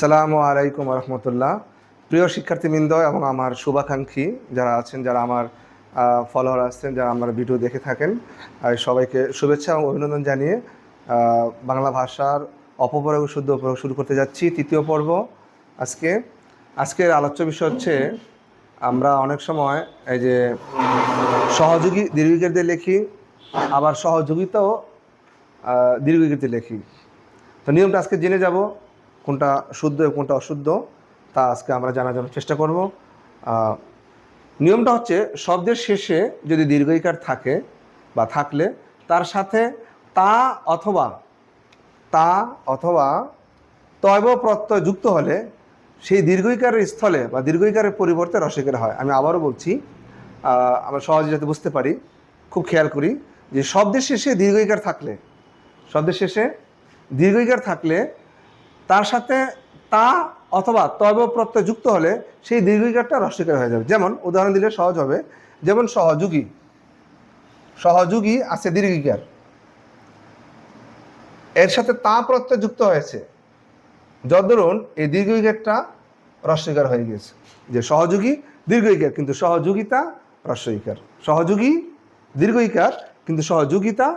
সালামু আলাইকুম রহমতুল্লাহ। প্রিয় শিক্ষার্থীবৃন্দ এবং আমার শুভাকাঙ্ক্ষী যারা আছেন, যারা আমার ফলোয়ার আছেন যারা আমার ভিডিও দেখে থাকেন সবাইকে শুভেচ্ছা এবং অভিনন্দন জানিয়ে বাংলা ভাষার অপপ্রয়োগ শুদ্ধ প্রয়োগ শুরু করতে যাচ্ছি তৃতীয় পর্ব আজকে। আজকের আলোচ্য বিষয় হচ্ছে, আমরা অনেক সময় এই যে সহযোগী দীর্ঘিকেরদের লিখি, আবার সহযোগিতাও দীর্ঘিকেরদের লিখি। তো নিয়মটা আজকে জেনে যাব। কোনটা শুদ্ধ এবং কোনটা অশুদ্ধ, তা আজকে আমরা জানার জন্য চেষ্টা করব। নিয়মটা হচ্ছে শব্দের শেষে যদি দীর্ঘইকার থাকে বা থাকলে, তার সাথে তা অথবা তা অথবা তয়ব প্রত্যয় যুক্ত হলে সেই দীর্ঘইকারের স্থলে বা দীর্ঘইকারের পরিবর্তে রসিকের হয়। আমি আবারও বলছি আমরা সহজে যাতে বুঝতে পারি, খুব খেয়াল করি যে শব্দের শেষে দীর্ঘইকার থাকলে, শব্দের শেষে দীর্ঘইকার থাকলে তার সাথে তা অথবা তয়ব প্রত্যয় যুক্ত হলে সেই দীর্ঘিকারটা রস্বীকার হয়ে যাবে। যেমন উদাহরণ দিলে সহজ হবে। যেমন সহযোগী। সহযোগী আছে দীর্ঘিকার। এর সাথে তা প্রত্যয় যুক্ত হয়েছে। যদরুন এই দীর্ঘইকারটা রস্বীকার হয়ে গেছে যে সহযোগী দীর্ঘইকার কিন্তু সহযোগিতা রস্বইকার সহযোগী দীর্ঘইকার কিন্তু সহযোগিতা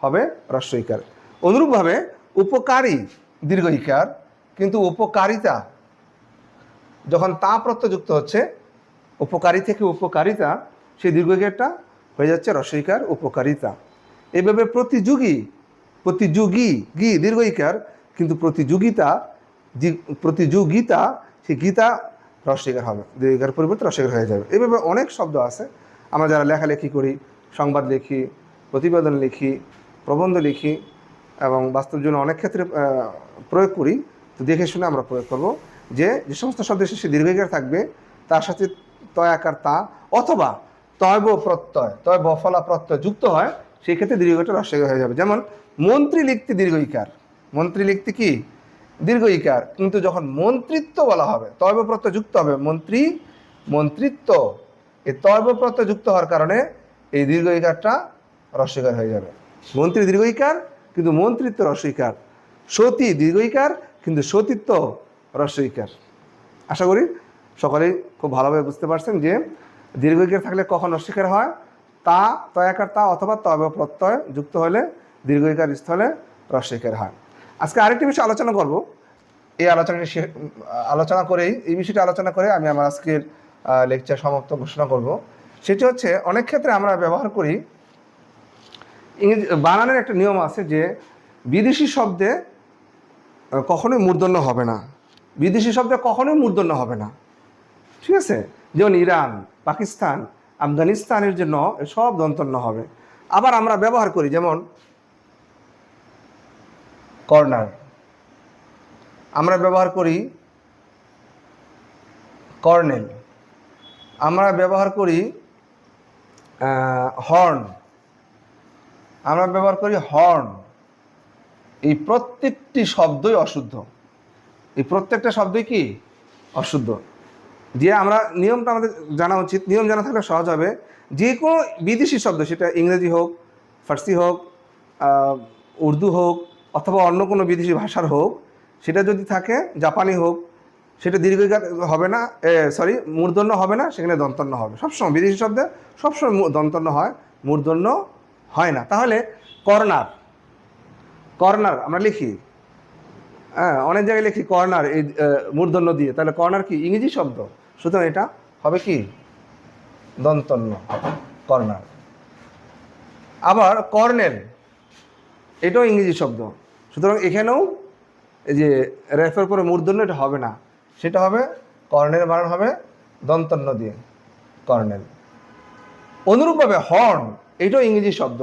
হবে রস্বইকার অনুরূপভাবে উপকারী দীর্ঘইকার কিন্তু উপকারিতা, যখন তা প্রত্যয় যুক্ত হচ্ছে, উপকারী থেকে উপকারিতা, সেই দীর্ঘইকারটা হয়ে যাচ্ছে রসইকার উপকারিতা। এভাবে প্রতিযোগী প্রতিযোগী, গি দীর্ঘইকার কিন্তু প্রতিযোগিতা প্রতিযোগিতা, সেই গীতা রসিকার হবে দীর্ঘিকার পরিবর্তে রসিকার হয়ে যাবে। এভাবে অনেক শব্দ আছে। আমরা যারা লেখালেখি করি, সংবাদ লিখি, প্রতিবেদন লিখি, প্রবন্ধ লিখি এবং বাস্তব জীবনে অনেক ক্ষেত্রে প্রয়োগ করি। তো দেখে শুনে আমরা প্রয়োগ করব যে যে সমস্ত শব্দের শেষে দীর্ঘিকার থাকবে, তার সাথে তয় আকার তা অথবা তয়ব প্রত্যয়, তয় বফলা প্রত্যয় যুক্ত হয়, সেই ক্ষেত্রে দীর্ঘিকারটা রসিকা হয়ে যাবে। যেমন, মন্ত্রী লিখতে দীর্ঘইকার মন্ত্রী লিখতে কি? দীর্ঘ ইকার। কিন্তু যখন মন্ত্রিত্ব বলা হবে তয়ব প্রত্যয় যুক্ত হবে, মন্ত্রী, মন্ত্রিত্ব, এই তয়ব প্রত্যয় যুক্ত হওয়ার কারণে এই দীর্ঘ ইকারটা রস্বীকার হয়ে যাবে। মন্ত্রী দীর্ঘ ইকার কিন্তু মন্ত্রিত্ব রস্বীকার সতী দীর্ঘ ইকার কিন্তু সতীত্ব রস্বীকার আশা করি সকলেই খুব ভালোভাবে বুঝতে পারছেন যে দীর্ঘ ইকার থাকলে কখন অস্বীকার হয়? তা, তয়াকার তা অথবা তয়ব প্রত্যয় যুক্ত হলে দীর্ঘ ইকার স্থলে রস্বীকার হয়। আজকে আরেকটি বিষয় আলোচনা করব। এই আলোচনাটি আলোচনা করেই, এই বিষয়টি আলোচনা করে আমি আমার আজকের লেকচার সমাপ্ত ঘোষণা করব। সেটি হচ্ছে, অনেক ক্ষেত্রে আমরা ব্যবহার করি ইংরেজি, বানানের একটা নিয়ম আছে যে বিদেশি শব্দে কখনোই মূর্ধন্য হবে না। বিদেশি শব্দে কখনোই মূর্ধন্য হবে না। ঠিক আছে? যেমন ইরান, পাকিস্তান, আফগানিস্তানের জন্য সব দন্তন্য হবে। আবার আমরা ব্যবহার করি, যেমন কর্নার। আমরা ব্যবহার করি কর্নেল। আমরা ব্যবহার করি হর্ন। আমরা ব্যবহার করি হর্ন। এই প্রত্যেকটি শব্দই অশুদ্ধ। এই প্রত্যেকটা শব্দই কি? অশুদ্ধ। যে আমরা নিয়মটা আমাদের জানা উচিত। নিয়ম জানা থাকলে সহজ হবে। যে কোনো বিদেশি শব্দ, সেটা ইংরেজি হোক, ফার্সি হোক উর্দু হোক, অথবা অন্য কোনো বিদেশি ভাষার হোক, সেটা যদি থাকে, জাপানি হোক, সেটা দীর্ঘিকার হবে না সরি মূর্ধন্য হবে না, সেখানে দন্তন্য হবে। সবসময় বিদেশি শব্দে সবসময় দন্তন্য হয়, মূর্ধন্য হয় না। তাহলে কর্নার। কর্নার, আমরা লিখি। হ্যাঁ অনেক জায়গায় লিখি কর্নার, এই মূর্ধন্য দিয়ে। তাহলে কর্নার কি? ইংরেজি শব্দ। সুতরাং এটা হবে কি? দন্তন্য, কর্নার। আবার কর্নেল, এটাও ইংরেজি শব্দ। সুতরাং এখানেও এই যে রেফের করে মূর্ধন্য, এটা হবে না। সেটা হবে কর্নেল, বানান হবে দন্তন্য দিয়ে। কর্নেল। অনুরূপভাবে হর্ন এটাও ইংরেজি শব্দ।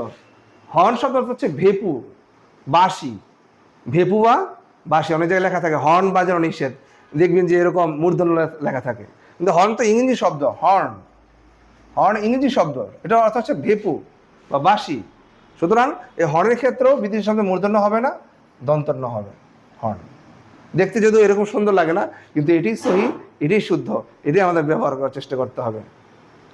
হর্ন শব্দ হচ্ছে ভেপু, বাঁশি। ভেপু বা বাঁশি, অনেক জায়গায় লেখা থাকে, হর্ন বাজানো নিষেধ। দেখবেন যে এরকম মূর্ধন্য লেখা থাকে। কিন্তু হর্ন তো ইংরেজি শব্দ, হর্ন। হর্ন ইংরেজি শব্দ এটা অর্থ হচ্ছে ভেপু বা বাঁশি। সুতরাং এই হর্নের ক্ষেত্রেও বিদেশি শব্দে মূর্ধন্য হবে না, দন্তন্য হবে হর্ন। দেখতে যদিও এরকম সুন্দর লাগে না, কিন্তু এটি সহি এটাই শুদ্ধ, এটি আমাদের ব্যবহার করার চেষ্টা করতে হবে।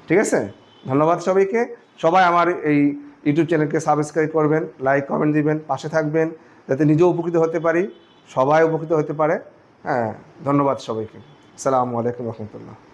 ঠিক আছে? ধন্যবাদ সবাইকে। সবাই আমার এই ইউটিউব চ্যানেলকে সাবস্ক্রাইব করবেন লাইক কমেন্ট দিবেন, পাশে থাকবেন, যাতে নিজেও উপকৃত হতে পারি, সবাই উপকৃত হতে পারে। হ্যাঁ ধন্যবাদ সবাইকে। সালামু আলাইকুম রহমতুল্লাহ।